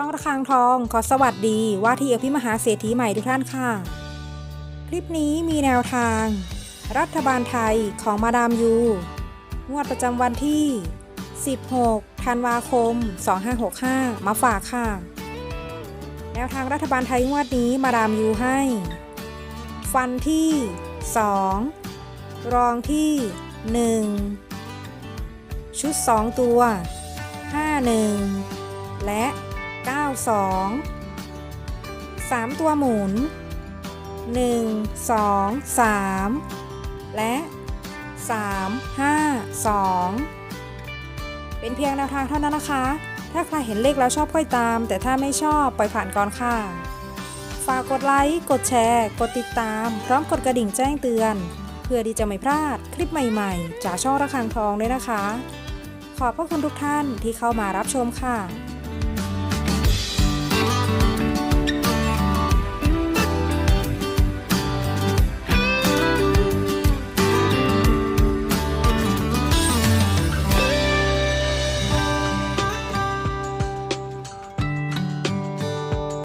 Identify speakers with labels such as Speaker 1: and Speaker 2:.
Speaker 1: างทอง ขอสวัสดีว่าที่อภิมหาเศรษฐีใหม่ทุกท่านค่ะ คลิปนี้มีแนวทาง รัฐบาลไทยของมาดามยู งวดประจำวันที่ 16 ธันวาคม 2565 มาฝากค่ะ แนวทางรัฐบาลไทยงวดนี้มาดามยูให้ ฟันที่ 2 รองที่ 1 ชุด 2 ตัว 51 และ 2 3 ตัวหมุน 1 2 3 และ 3 5 2 เป็นเพียงแนวทางเท่านั้นนะคะ ถ้าใครเห็นเลขแล้วชอบค่อยตาม แต่ถ้าไม่ชอบปล่อยผ่านก่อนค่ะ ฝากกดไลค์ กดแชร์ กดติดตาม พร้อมกดกระดิ่งแจ้งเตือน เพื่อที่จะไม่พลาดคลิปใหม่ๆ จากช่องระฆังทองด้วยนะคะ ขอบพระคุณทุกท่านที่เข้ามารับชมค่ะ